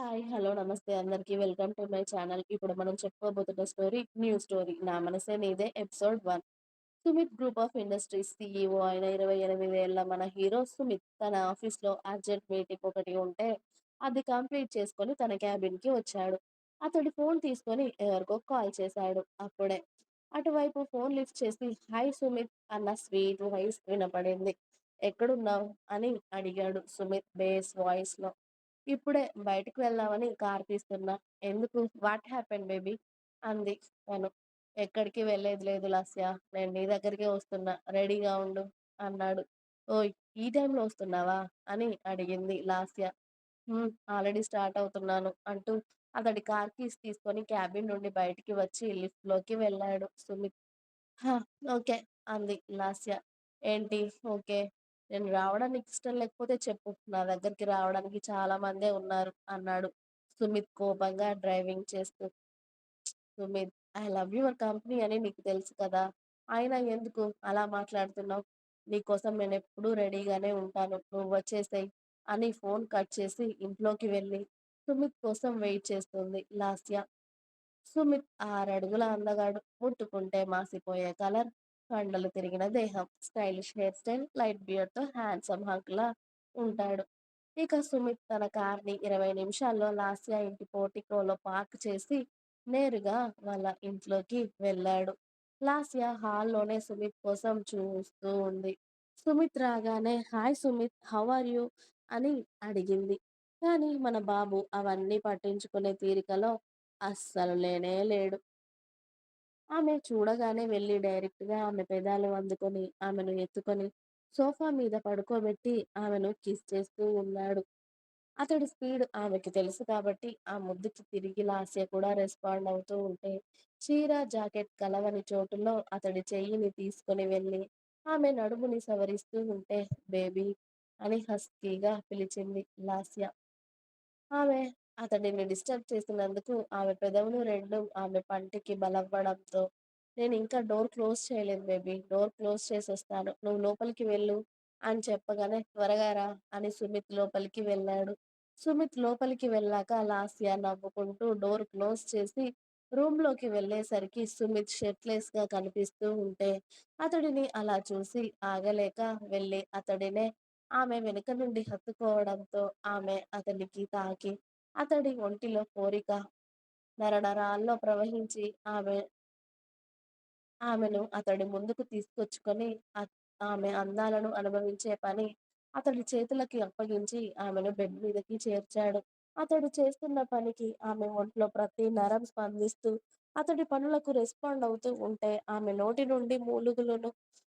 Hi. Hello. నమస్తే అందరికీ welcome to my channel. ఇప్పుడు మనం చెప్పుకోబోతున్న స్టోరీ న్యూ స్టోరీ 'నా మనసే నీదే' episode one Sumit group of industries CEO అయిన 28 ఏళ్ళ మన హీరో సుమిత్ తన ఆఫీస్‌లో అర్జెంట్ మీటింగ్ ఒకటి ఉంటే అది కంప్లీట్ చేసుకొని తన క్యాబిన్‌కి వచ్చాడు. అతడు ఫోన్ తీసుకొని ఎవరికో కాల్ చేశాడు. అప్పుడే అటువైపు ఫోన్ లిఫ్ట్ చేసి హాయ్ సుమిత్ అన్న స్వీట్ వాయిస్ వినపడింది. ఎక్కడున్నావు అని అడిగాడు సుమిత్ బేస్ వాయిస్‌లో. ఇప్పుడే బయటకు వెళ్దామని కార్ తీస్తున్నా. ఎందుకు? What happen baby? అంది తను. ఎక్కడికి వెళ్ళేది లేదు లాస్య. నేను నీ దగ్గరికే వస్తున్నా. రెడీగా ఉండు అన్నాడు. ఓ ఈ టైంలో వస్తున్నావా? అని అడిగింది లాస్య. ఆల్రెడీ స్టార్ట్ అవుతున్నాను అంటూ అతడి కార్ కీస్ తీసుకొని క్యాబిన్ నుండి బయటికి వచ్చి లిఫ్ట్‌లోకి వెళ్ళాడు సుమిత్. ఓకే. అంది లాస్య. ఏంటి ఓకే? నేను రావడానికి ఇష్టం లేకపోతే చెప్పు. నా దగ్గరికి రావడానికి చాలా మందే ఉన్నారు అన్నాడు సుమిత్ కోపంగా డ్రైవింగ్ చేస్తూ. Sumit I love your company అని నీకు తెలుసు కదా! అయినా ఎందుకు అలా మాట్లాడుతున్నావు నీకోసం నేను ఎప్పుడూ రెడీగానే ఉంటాను. నువ్వు వచ్చేసాయి అని ఫోన్ కట్ చేసి ఇంట్లోకి వెళ్ళి సుమిత్ కోసం వెయిట్ చేస్తుంది లాస్య. సుమిత్ ఆరడుగుల అందగాడు. ముట్టుకుంటే మాసిపోయే కలర్, కండలు తిరిగిన దేహం, స్టైలిష్ హెయిర్ స్టైల్, లైట్ బియర్డ్‌తో హ్యాండ్సమ్ హంక్‌లా ఉంటాడు. ఇక సుమిత్ తన కార్‌ని ఇరవై నిమిషాల్లో లాస్యా ఇంటి పోర్టికోలో పార్క్ చేసి నేరుగా వాళ్ళ ఇంట్లోకి వెళ్ళాడు. లాస్యా హాల్లోనే సుమిత్ కోసం చూస్తూ ఉంది. సుమిత్ రాగానే hi Sumit how are you? అని అడిగింది. కానీ మన బాబు అవన్నీ పట్టించుకునే తీరికలో అస్సలు లేనే లేడు. ఆమె చూడగానే వెళ్ళి డైరెక్ట్‌గా ఆమె పెదాలు అందుకొని ఆమెను ఎత్తుకొని సోఫా మీద పడుకోబెట్టి ఆమెను కిస్ చేస్తూ ఉన్నాడు. అతడి స్పీడ్ ఆమెకి తెలుసు కాబట్టి ఆ ముద్దుకి తిరిగి లాస్య కూడా రెస్పాండ్ అవుతూ ఉంటే చీర, జాకెట్ కలవని చోటులో అతడి చెయ్యిని తీసుకొని వెళ్ళి ఆమె నడుముని సవరిస్తూ ఉంటే బేబీ అని హస్కీగా పిలిచింది లాస్య. ఆమె అతడిని డిస్టర్బ్ చేసినందుకు ఆమె పెదవులు రెండు ఆమె పంటికి బలవ్వడంతో ఇంకా డోర్ క్లోజ్ చేయలేదు బేబీ. డోర్ క్లోజ్ చేసేస్తాను నువ్వు లోపలికి వెళ్ళు అని చెప్పగానే త్వరగా రా అని సుమిత్ లోపలికి వెళ్ళాడు. సుమిత్ లోపలికి వెళ్ళాక లాస్య నవ్వుకుంటూ డోర్ క్లోజ్ చేసి రూమ్‌లోకి వెళ్ళేసరికి సుమిత్ షర్ట్‌లెస్‌గా కనిపిస్తూ ఉంటే అతడిని అలా చూసి ఆగలేక వెళ్ళి అతడినే ఆమె వెనుక నుండి హత్తుకోవడంతో ఆమె అతనికి తాకి అతడి ఒంటిలో కోరిక నరనరాల్లో ప్రవహించి ఆమె ఆమెను అతడి ముందుకు తీసుకొచ్చుకొని ఆమె అందాలను అనుభవించే పని అతడి చేతులకి అప్పగించి ఆమెను బెడ్ మీదకి చేర్చాడు. అతడు చేస్తున్న పనికి ఆమె ఒంట్లో ప్రతి నరం స్పందిస్తూ అతడి పనులకు రెస్పాండ్ అవుతూ ఉంటే ఆమె నోటి నుండి మూలుగులను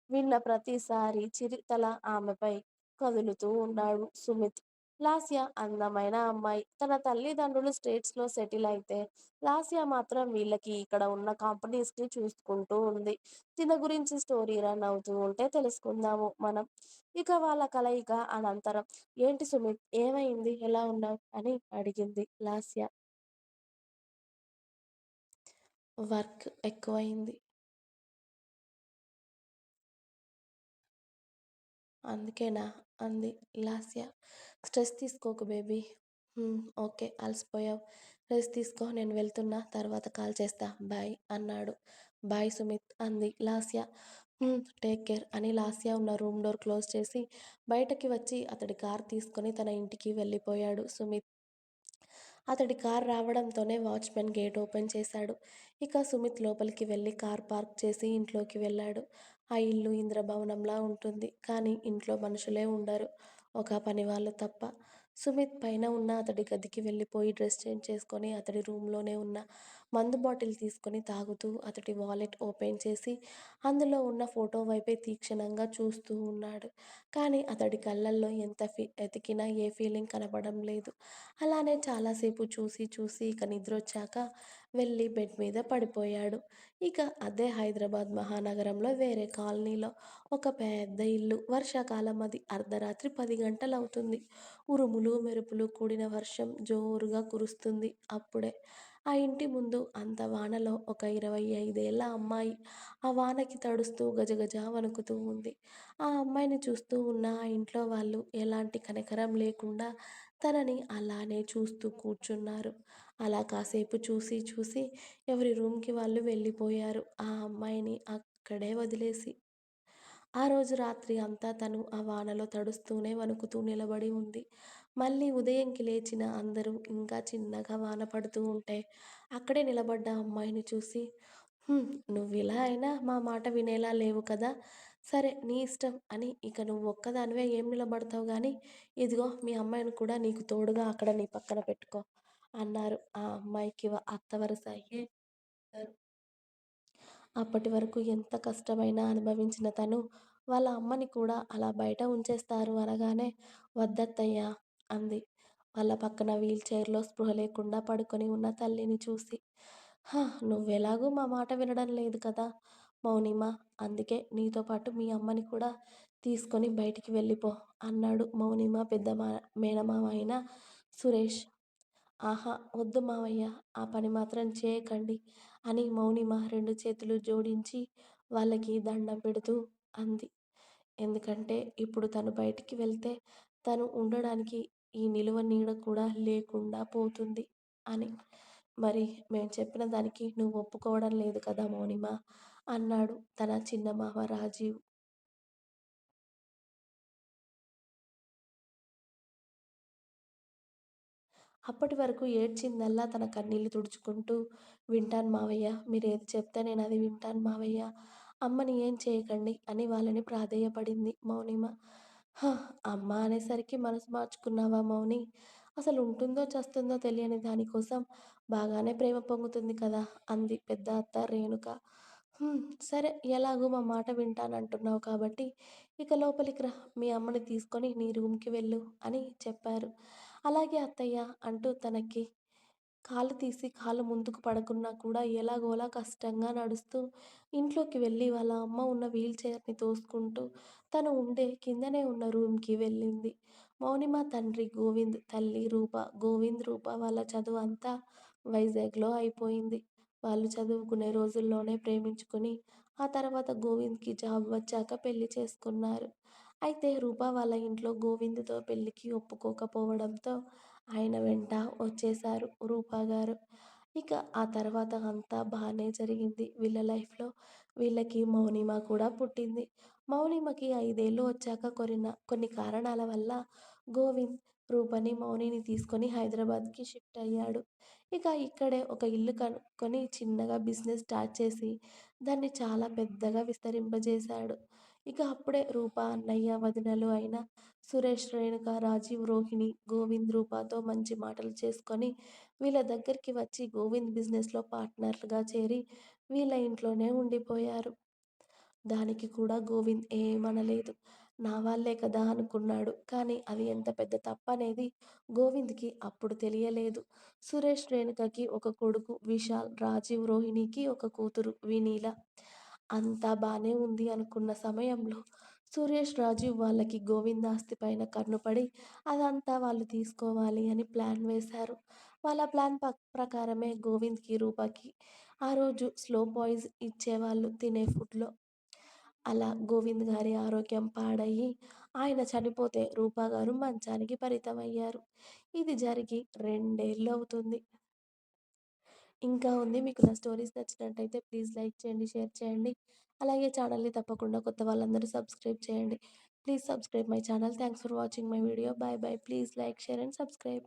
విన్న ప్రతిసారి చిరితల ఆమెపై కదులుతూ ఉన్నాడు సుమిత్. లాస్య అందమైన అమ్మాయి. తన తల్లిదండ్రులు స్టేట్స్‌లో సెటిల్ అయితే లాస్య మాత్రం వీళ్ళకి ఇక్కడ ఉన్న కంపెనీస్‌ని చూసుకుంటూ ఉంది. తిన గురించి స్టోరీ రన్ అవుతూ ఉంటే తెలుసుకుందాము మనం. ఇక వాళ్ళ కలయిక అనంతరం ఏంటి సుమిత్ ఏమైంది? ఎలా ఉన్నావు అని అడిగింది లాస్య. వర్క్ ఎక్కువైంది అందుకేనా? అంది లాస్య. స్ట్రెస్ తీసుకోకు బేబీ. ఓకే. అలసిపోయావు రెస్ట్ తీసుకో నేను వెళ్తున్నా తర్వాత కాల్ చేస్తా బాయ్ అన్నాడు. బాయ్ సుమిత్ అంది లాస్య. టేక్ కేర్ అని లాస్య ఉన్న రూమ్ డోర్ క్లోజ్ చేసి బయటకి వచ్చి అతడి కార్ తీసుకొని తన ఇంటికి వెళ్ళిపోయాడు సుమిత్. అతడి కార్ రావడంతోనే వాచ్‌మెన్ గేట్ ఓపెన్ చేశాడు. ఇక సుమిత్ లోపలికి వెళ్ళి కార్ పార్క్ చేసి ఇంట్లోకి వెళ్ళాడు. ఆ ఇల్లు ఇంద్రభవనంలా ఉంటుంది. కానీ ఇంట్లో మనుషులే ఉండరు. ఒక పని వాళ్ళు తప్ప. సుమిత్ పైన ఉన్న అతడి గదికి వెళ్ళిపోయి డ్రెస్ చేంజ్ చేసుకొని అతడి రూమ్‌లోనే ఉన్న మందు బాటిల్ తీసుకొని తాగుతూ అతడి వాలెట్ ఓపెన్ చేసి అందులో ఉన్న ఫోటో వైపే తీక్షణంగా చూస్తూ ఉన్నాడు. కానీ అతడి కళ్ళల్లో ఎంత ఫీ ఎతికినా ఏ ఫీలింగ్ కనపడడం లేదు. అలానే చాలాసేపు చూసి చూసి ఇక నిద్రొచ్చాక వెళ్ళి బెడ్ మీద పడిపోయాడు. ఇక అదే హైదరాబాద్ మహానగరంలో వేరే కాలనీలో ఒక పెద్ద ఇల్లు. వర్షాకాలం అది. అర్ధరాత్రి పది గంటలు అవుతుంది ఉరుములు, మెరుపులు కూడిన వర్షం జోరుగా కురుస్తుంది అప్పుడే. ఆ ఇంటి ముందు అంత వానలో ఒక ఇరవై ఐదేళ్ళ అమ్మాయి ఆ వానకి తడుస్తూ గజగజ వణుకుతూ ఉంది. ఆ అమ్మాయిని చూస్తూ ఉన్న ఆ ఇంట్లో వాళ్ళు ఎలాంటి కనికరం లేకుండా తనని అలానే చూస్తూ కూర్చున్నారు. అలా కాసేపు చూసి చూసి ఎవరి రూమ్‌కి వాళ్ళు వెళ్ళిపోయారు. ఆ అమ్మాయిని అక్కడే వదిలేసి. ఆ రోజు రాత్రి అంతా తను ఆ వానలో తడుస్తూనే వణుకుతూ నిలబడి ఉంది. మళ్ళీ ఉదయంకి లేచిన అందరూ ఇంకా చిన్నగా వాన పడుతూ ఉంటే అక్కడే నిలబడ్డ అమ్మాయిని చూసి నువ్వు నువ్విలా అయినా మా మాట వినేలా లేవు కదా! సరే నీ ఇష్టం" అని "ఇక నువ్వు ఒక్కదానివే ఏం నిలబడతావు కానీ ఇదిగో మీ అమ్మాయిని కూడా నీకు తోడుగా అక్కడ నీ పక్కన పెట్టుకో" అన్నారు. ఆ అమ్మాయికి అత్త వరుస అయ్యే అప్పటి వరకు ఎంత కష్టమైనా అనుభవించిన తను వాళ్ళ అమ్మని కూడా అలా బయట ఉంచేస్తారు అనగానే "వద్దత్తయ్యా" అంది. వాళ్ళ పక్కన వీల్ చైర్‌లో స్పృహ లేకుండా పడుకొని ఉన్న తల్లిని చూసి. "హ! నువ్వెలాగూ మా మాట వినడం లేదు కదా మౌనిమా! అందుకే నీతో పాటు మీ అమ్మని కూడా తీసుకొని బయటికి వెళ్ళిపో" అన్నాడు మౌనిమ పెద్ద మా మేనమామ అయిన సురేష్. "ఆహా! వద్దు మావయ్య! ఆ పని మాత్రం చేయకండి" అని మౌనిమ రెండు చేతులు జోడించి వాళ్ళకి దండం పెడుతూ అంది. ఎందుకంటే ఇప్పుడు తను బయటికి వెళ్తే తను ఉండడానికి ఈ నిలువ నీడ కూడా లేకుండా పోతుంది అని. "మరి మేము చెప్పిన దానికి నువ్వు ఒప్పుకోవడం లేదు కదా మౌనిమ" అన్నాడు తన చిన్న మామ రాజీవ్. అప్పటి వరకు ఏడ్చిందల్లా తన కన్నీళ్ళు తుడుచుకుంటూ "వింటాను మావయ్య! మీరేది చెప్తే నేను అది వింటాను మావయ్య! అమ్మని ఏం చేయకండి" అని వాళ్ళని ప్రాధేయపడింది మౌనిమ. "హ! అమ్మ అనేసరికి మనసు మార్చుకున్నావా మౌని అసలు ఉంటుందో చస్తుందో తెలియని దానికోసం బాగానే ప్రేమ పొంగుతుంది కదా" అంది పెద్ద అత్త రేణుక. సరే ఎలాగూ మా మాట వింటానంటున్నావు కాబట్టి ఇక లోపలికి రా! మీ అమ్మని తీసుకొని నీ రూమ్‌కి వెళ్ళు" అని చెప్పారు. "అలాగే అత్తయ్య" అంటూ తనకి కాలు తీసి కాలు ముందుకు పడకున్నా కూడా ఎలాగోలా కష్టంగా నడుస్తూ ఇంట్లోకి వెళ్ళి వాళ్ళ అమ్మ ఉన్న వీల్ చైర్‌ని తోసుకుంటూ తను ఉండే కిందనే ఉన్న రూమ్‌కి వెళ్ళింది. మౌనిమ తండ్రి గోవింద్, తల్లి రూప. గోవింద్, రూప వాళ్ళ చదువు అంతా వైజాగ్‌లో అయిపోయింది. వాళ్ళు చదువుకునే రోజుల్లోనే ప్రేమించుకుని ఆ తర్వాత గోవింద్‌కి జాబ్ వచ్చాక పెళ్ళి చేసుకున్నారు. అయితే రూప వాళ్ళ ఇంట్లో గోవింద్‌తో పెళ్ళికి ఒప్పుకోకపోవడంతో ఆయన వెంట వచ్చేశారు రూపగారు. ఇక ఆ తర్వాత అంతా బాగానే జరిగింది వీళ్ళ లైఫ్‌లో. వీళ్ళకి మౌనిమ కూడా పుట్టింది. మౌనిమకి ఐదేళ్ళు వచ్చాక కొరిన కొన్ని కారణాల వల్ల గోవింద్, రూపని, మౌనిని తీసుకొని హైదరాబాద్‌కి షిఫ్ట్ అయ్యాడు. ఇక ఇక్కడే ఒక ఇల్లు కనుక్కొని చిన్నగా బిజినెస్ స్టార్ట్ చేసి దాన్ని చాలా పెద్దగా విస్తరింపజేశాడు. ఇక అప్పుడే రూప అన్నయ్య, వదినలు అయిన సురేష్, రేణుక, రాజీవ్, రోహిణి, గోవింద్, రూపాతో మంచి మాటలు చేసుకొని వీళ్ళ దగ్గరికి వచ్చి గోవింద్ బిజినెస్‌లో పార్ట్నర్‌గా చేరి వీళ్ళ ఇంట్లోనే ఉండిపోయారు. దానికి కూడా గోవింద్ ఏమనలేదు. నా వాళ్ళే కదా అనుకున్నాడు. కానీ అది ఎంత పెద్ద తప్పనేది గోవింద్‌కి అప్పుడు తెలియలేదు. సురేష్, రేణుకకి ఒక కొడుకు విశాల్, రాజీవ్, రోహిణికి ఒక కూతురు వినీల. అంతా బాగానే ఉంది అనుకున్న సమయంలో సురేష్, రాజీవ్ వాళ్ళకి గోవిందాస్తి పైన కన్నుపడి అదంతా వాళ్ళు తీసుకోవాలి అని ప్లాన్ వేశారు. వాళ్ళ ప్లాన్ ప ప్రకారమే గోవింద్‌కి, రూపకి ఆ రోజు స్లో పాయిజ్ ఇచ్చేవాళ్ళు తినే ఫుడ్‌లో. అలా గోవింద్ గారి ఆరోగ్యం పాడయ్యి ఆయన చనిపోతే రూపా గారు మంచానికి పరితమయ్యారు ఇది జరిగి రెండేళ్ళు అవుతుంది. ఇంకా ఉంది. మీకు నా స్టోరీస్ నచ్చినట్టయితే ప్లీజ్ లైక్ చేయండి, షేర్ చేయండి. అలాగే ఛానల్‌ని తప్పకుండా కొత్త వాళ్ళందరూ సబ్స్క్రైబ్ చేయండి. Please subscribe my channel. Thanks for watching my video. Bye bye please like, share and subscribe.